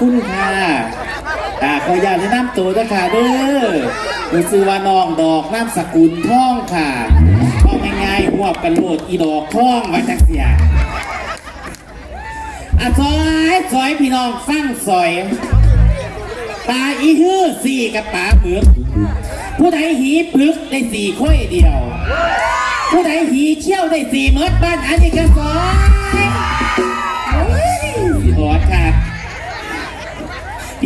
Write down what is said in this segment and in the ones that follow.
คุณค่ะอ่าขออนุญาตแนะนำตัวด้วยค่ะเด้อผมซื้อว่าน้องดอกน้ำสกุลท่องค่ะท่องง่ายๆหัวบกันโหลดอีดอกท่องไว้จักเสียอะซอยซอยพี่น้องฟังซอยปลาอีฮื้อสี่กับปลาหมึกผู้ใดหีปึกได้สี่ค่อยเดียว ผู้ใดหีเชี่ยวได้สี่เมดบ้านอันนี้ก็ซอยโอ้ยสีหอดค่ะ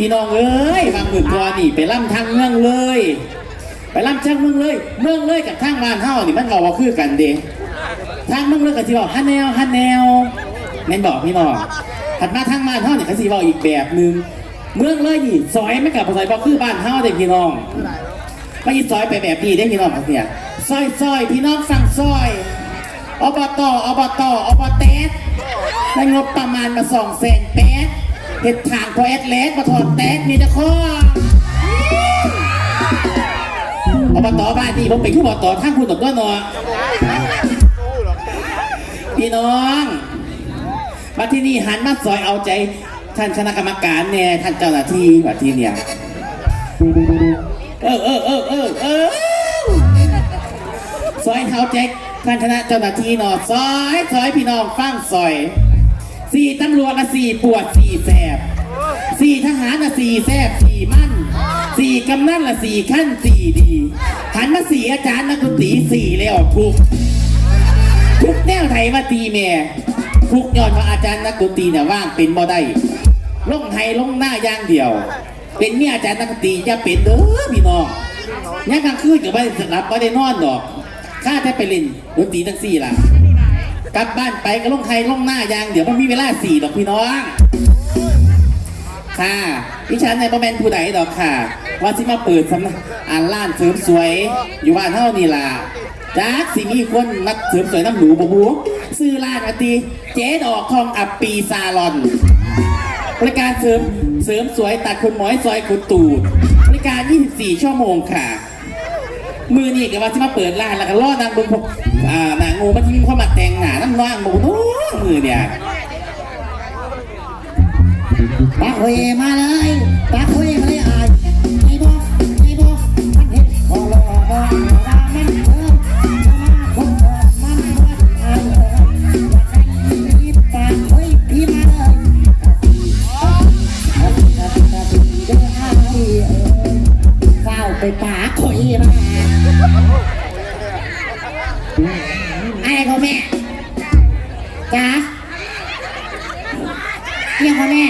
พี่น้องเอ้ยบางหมือตัวนี่ไปล่ำทางเมืองเลย ไปล่ำทางเมืองเลย เมืองเลยกับทางบ้านเฮานี่มันเราว่าคือกันเด้ทางเมืองเลยกับที่บอกฮันแนวฮันแนวแม่นบอกพี่น้องถัดมาทางบ้านเฮานี่เขาสิบอกอีกแบบนึงเมืองเลยนี่ซอยไม่กับซอยบอกคือบ้านเฮาเด้พี่น้องไม่ซอยไปแบบนี้ได้พี่น้องเนี่ยซอยซอยพี่น้องฟังซอยอบตอบตอบตได้งบประมาณมาสองแสนแปด เห็ดทางพอแอดเลสมาถอดแตกมีแต่ข้ออบตบ้านนี่ผมเป็นผู้อบตทางคุณตกตัวหนอพี่น้องมาที่นี่หันมาซอยเอาใจท่านคณะกรรมการเนี่ยท่านเจ้าหน้าที่ว่าที่เนี่ยเออเออเออเออเออซอยเท้าแจ็คท่านคณะเจ้าหน้าที่หนอซอยซอยพี่น้องฟังซอย สี่ตำรวจละสี่ปวดสี่แสบสี่ทหารละสี่แสบสี่มั่นสี่กำนันละสี่ขั้นสี่ดีหันมาสี่อาจารย์นักดนตรีสี่แล้วทุกทุกแนวไทยมาตีแม่ทุกยอดว่าอาจารย์นักดนตรีเนี่ยว่างเป็นบ่ได้ลงไทยลงหน้าย่างเดียว เป็นเมียอาจารย์นักดนตรีจะเป็นเด้อพี่น้องยังกลางคืนกับไม่ได้หลับไม่ได้นอนดอกข้าแทบไปเล่นดนตรีทั้งสี่ล่ะ กลับบ้านไปก็ลงไทยลงหน้ายาง เดี๋ยวมันมีเวลาสี่ดอกพี่น้อง ค่ะดิฉันในประแมนผู้ใดดอกค่ะ ว่าสิมาเปิดสำนักอ่านร้านเสริมสวย อยู่บ้านเท่านี่ล่ะจักสิมีคนนักเสริมสวยน้ำหนูบบัวซื้อร้านอตีเจ๊ดอกทองอับปีซาลอนบริการเสริมเสริมสวยตัดขนหมอยซอยขนตูดบริการ 24 ชั่วโมงค่ะ มือนี่ก็ว่าจะมาเปิดร้านแล้วก็ล่อนางบนพก อ่าหนางูมันที่มีความมาแต่งหนาน้ำน้างหมูนู้มือเนี่ยปากเวมาเลยปากเวมาเลยอายไอ้บอกไอ้บอกมันเห็นขอรอบอกว่ามันเพิ่มจะมาคนเพิ่มมันว่าอายเอออยากให้รีบปากเฮ้ยพี่มาเลยอบอาทิตย์อาทิตย์เออเฝ้าไปปากข่อยมา ไอ้พ่อแม่จ้าเรียกพ่อแม่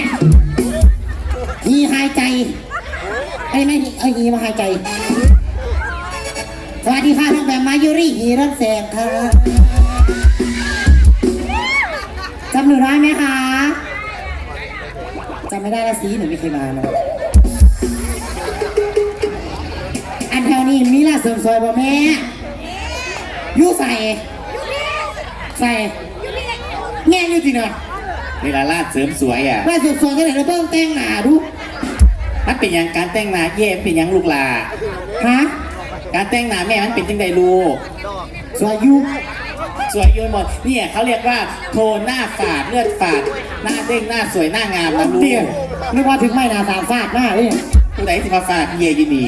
หีหายใจไอ้ไม่ไอ้หีมาหายใจ สวัสดีค่ะทั้งแบบมายุริหีรันแสงค่ะจำหนูได้ไหมคะจำไม่ได้ละสีหนูไม่เคยมาเลยอันแถวนี้มีร้าเสริมสวยบ่แม่ อยูใส่ใส่แง่อยูจริงเหรอเวลาร้านเสริมสวยอะร้านเสริมสวยที่ไหนเราเพิ่มแต่งหน้าดูมันเป็นอย่างการแต่งหน้าเย่มันเป็นอย่างลูกหลาฮะการแต่งหน้าแม่มันเป็นจังใดลูกสวยอยูสวยโยนหมดเนี่ยเขาเรียกว่าโทนหน้าฝาดเลือดฝาดหน้าเด้งหน้าสวยหน้างามนะลูเตี้ยกนึกว่าถึงไม่นาสามฟาดหน้าเลยผู้ใดสิมาฝาดเย่ยินดี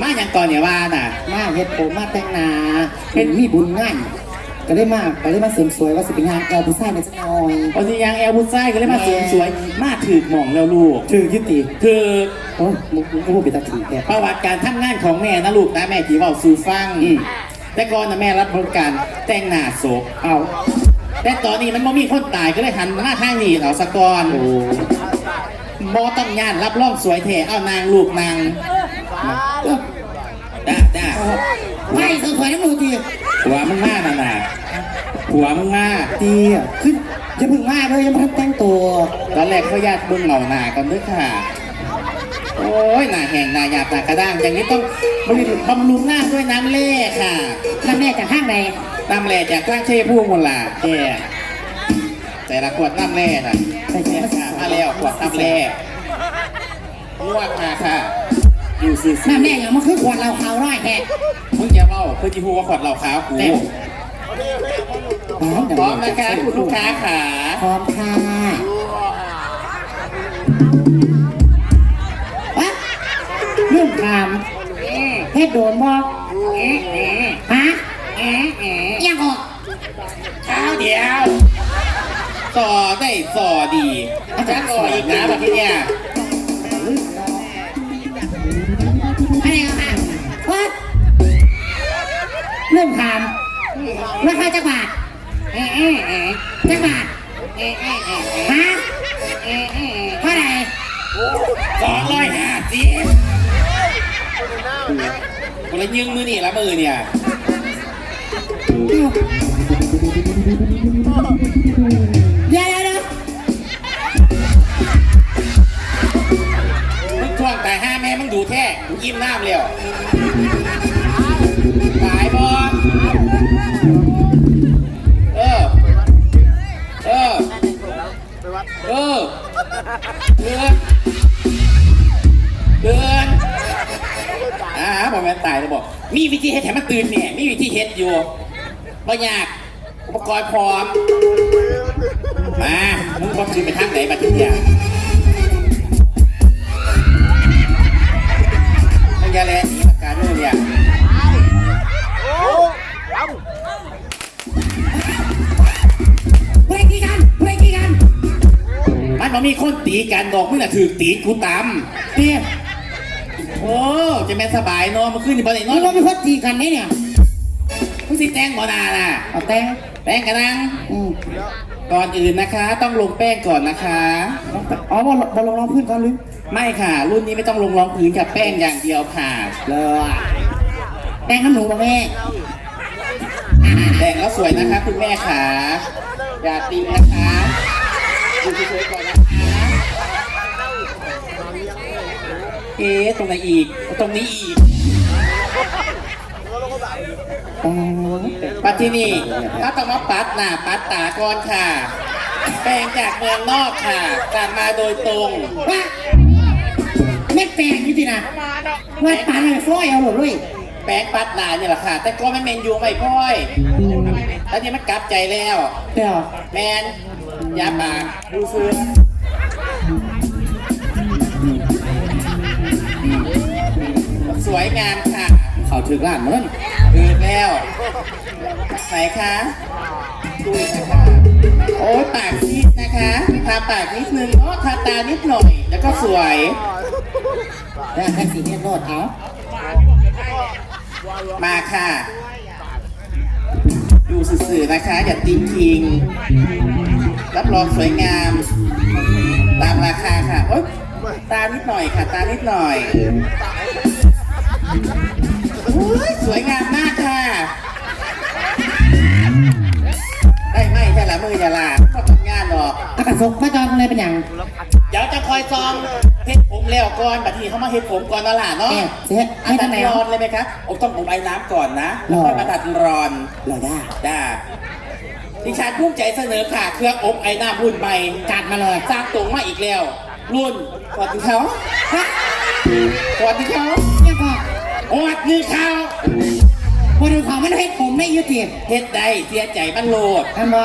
มาอย่างก่อนเนี่ยว่าน่ะ มาเฮ็ดผมมาแต่งหน้าเป็นมีบุญง่ายก็ได้มาก็ได้มาเสริมสวยว่าสิเป็นงานแอลผู้ชายในจังหน่อยพอสิยังแอลบุษไส้ก็เลยมาเสริมสวย มาถือหม่องแล้วลูก ถือยุติคือโอ้ยมึงมึงก็พูดไปตาถือแกประวัติการทำงานของแม่นะลูกนะแม่ที่เว่าสู่ฟังแต่ก่อนนะแม่รับบริการแต่งหน้าศพเอาแต่ตอนนี้มันบ่มีคนตายก็เลยหันมาหน้าทางนี้เอาสะกอนโอ้บอต้องย่านรับรองสวยแท้เอานางลูกนางจ้าจ้า ไม่เสริมสวยน้ำหนูตีผัวมึงมาน่ะนะผัวมึงมาตีขึ้นจะพึ่งมาเลยยังไม่ทันแต่งตัวตอนแรกเขาญาติเบิ่งเหงาหนาก่อนเด้วยค่ะ โอ้ยหน้าแห้งหน้าหยาบหน้ากระด้าง อย่างนี้ต้องบริบำรุงหน้าด้วยน้ำแร่ค่ะน้ำแม่จากข้างใดน้ำแร่จากข้างเชยพูมูลลาแก่แต่ละขวดน้ำแร่น่ะเนี่ค่ะมาแล้วขวดน้ำแร่ลวกมาค่ะ อยู่ซื่อน้ำแม่อย่างมันคือขวดเราเขาร้อยแฮะๆมึงอย่าเบ้าเพื่อที่พูดว่าขวดเหล้าขาวกูแต่พร้อมนะคะคุณลูกค้าขาพร้อมค่ะวะเรื่องถามเฮ็ดโดนบ่ฮะยังออกข้าวเดียวสอได้สอดีอาจารย์สออีกนะแบบที่เนี่ย เรื่องถามราคาจักบาทจักบาทฮะเท่าไหร่สองร้อยห้าสิบคนละยึงมือนี่ละมือเนี่ยเดี๋ยวเดี๋ยวเดี๋ยวมึงช่วงแต่ห้าแม่มึงดูแท้มึงยิ้มน้ำเร็ว เดือนเดือนอ่าบอกแม่นตายแล้วบอก มีวิธีเฮ็ดให้มันตื่นเนี่ยมีวิธีเฮ็ดอยู่บ่ยากอุปกรณ์พร้อม มามึงบอกตื่นไปทางไหนบัดนี้เนี่ยมันจะแลหนีอ มันบ่มีคนตีกันดอกมึงน่ะถือตีกูตเตี้ยโอ้จะแม่นสบายเนาะมันขึ้นอยู่บ่ได้นมัอนนว่ามีคนตีกันเนี่ยเนี่ยมึงสิแต่งบ่นาน่ะ เอาแต่งแป้งกันนังอืมก่อนอื่นนะคะ ต้องลงแป้งก่อนนะคะ อ๋อบอลบอลลงรองพื้นก่อนหรือไม่ค่ะ รุ่นนี้ไม่ต้องลงรองพื้นกับแป้งอย่างเดียวค่ะเลยแต่งน้ำหนูป่แม่แต่งแล้วสวยนะคะ คุณแม่ขาอย่าติงนะคะดูสวยๆก่อนนะคะเอ๊ะตรงไหนอีก ตรงนี้อีกอ๋อปัดที่นี่ถ้าต้องมาปัดหน้าปัดตาก่อนค่ะ แปลงจากเมืองนอกค่ะสั่งมาโดยตรงว่าไม่แปลงนี่สินะว่าปานอะไรฟอยเอาหมดเลยแป้งปัดหน้าเนี่ยแหละค่ะ แต่ก็ไม่เมนยูไม่พ่อยแล้วนี่มันกลับใจแล้วเดี๋ยวแมนยาปากดูซื้อ วยงามค่ะ เขาถือร้านมันอืดแล้วไหนคะดูอีกนะคะโอ้ยปากซีดนะคะทาปากนิดนึงเนาะทาตานิดหน่อย แล้วก็สวยแล้วให้สีเนี่ยโนดเอามาค่ะ ดูสื่อๆนะคะ อย่าตีคิง รับรองสวยงาม ตามราคาค่ะ โอ๊ยตานิดหน่อยค่ะ ตานิดหน่อยโอ้ยสวยงามมากค่ะ ได้ไหมใช่ละมืออย่าลาก็ทำงานหรอกอากาศสกมาจองเลยเป็นอย่างเดี๋ยวจะคอยซองเฮ็ดผมแล้วก่อนบัดนี้เขามาเฮ็ดผมก่อนนั่นแหละเนาะแม่เสียอัให้นดัทำดไมรอนเลยไหมคะผมต้องผมไอ้น้ำก่อนนะแล้วค่อยมาดัดรอนเราได้ได้ดิฉันภูมิใจเสนอค่ะ เครื่องอบไอ้น้ำรุ่นใหม่จัดมาเลยสร้างตรงมาอีกแล้ว รุ่นกอดถึงเขาฮะกอดถึงเขายังก็ก อดนึงเขาพอดูของมันให้ผมไม่ยุติเฮ็ดใดเสียใจมันโหลดทำบ่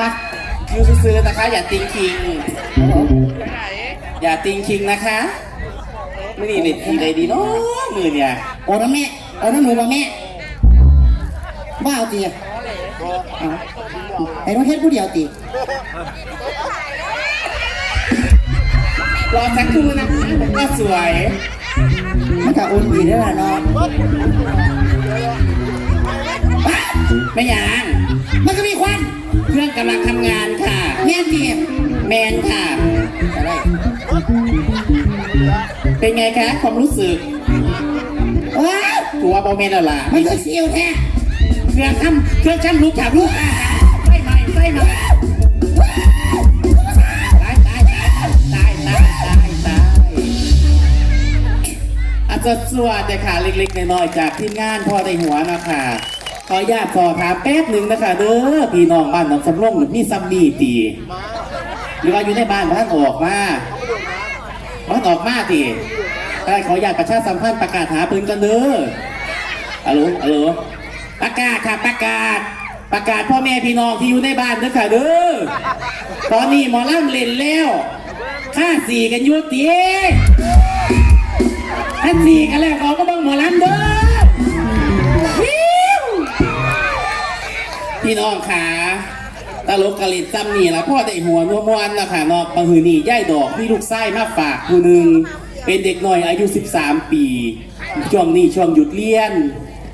อยู่ซื้อๆนะคะ อย่าติงคิง อย่าติงคิงนะคะไม่นี่เล่นทีใดดีเนาะมือเนี่ยโอ้น้ำแม่โอ้น้ำหนูป่ะแม่บ้าเอาตีเอาไอ้รถเทศผู้เดียวตีรอสักครู่นะคะผมก็สวย มันก็อุ่นดีด้วยล่ะเนาะไม่ยางมันก็มีควันเครื่องกำลังทำงานค่ะแม่ตีแมนค่ะอะไรเป็นไงคะความรู้สึกว้าวตัวบอเมนแล้วล่ะมันก็เสียวแท้เครื่องทำเครื่องชั่งลูกจากลูกอาใส่ใหม่ใส่ใหม่ อาจจะสวัสดีค่ะเล็กๆน้อยๆจากทีมงานพ่อในหัวนะคะขออนุญาตสอถามแป๊บหนึ่งนะคะเด้อพี่น้องบ้านหนองสำโรงหรือมีซัมมี่ตีหรือว่าอยู่ในบ้านบ้านออกมาบ้านออกมาตีได้ขออนุญาตประชาสัมพันธ์ประกาศหาปืนกันเด้อฮัลโหลฮัลโหลประกาศค่ะประกาศ ประกาศพ่อแม่พี่น้องที่อยู่ในบ้านเด้อค่ะเด้อตอนนี้หมอลำเล่นแล้วค่าสี่กันยุติ ค่าสี่กันแล้วเราก็ต้องหมอลำเด้อพี่น้องขาตลกกะเลิดซ้ำนี่ละพ่อได้หัวนัวมวนนะค่ะนาะบางหือนี่ย่ายดอกพี่ลูกไส้มาฝากผู้หนึ่งเป็นเด็กน้อยอายุ 13 ปี ช่วงนี้ช่วงหยุดเรียน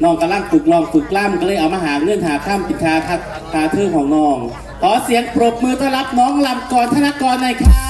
น้องกำลังฝึกลองฝึกกล่ำก็เลยเอามาหาเงื่อนหาข้ามปิดคาทัดคาเทิงของน้อง ขอเสียงปรบมือต้อนรับน้องลำกรธนกรหน่อยค่ะ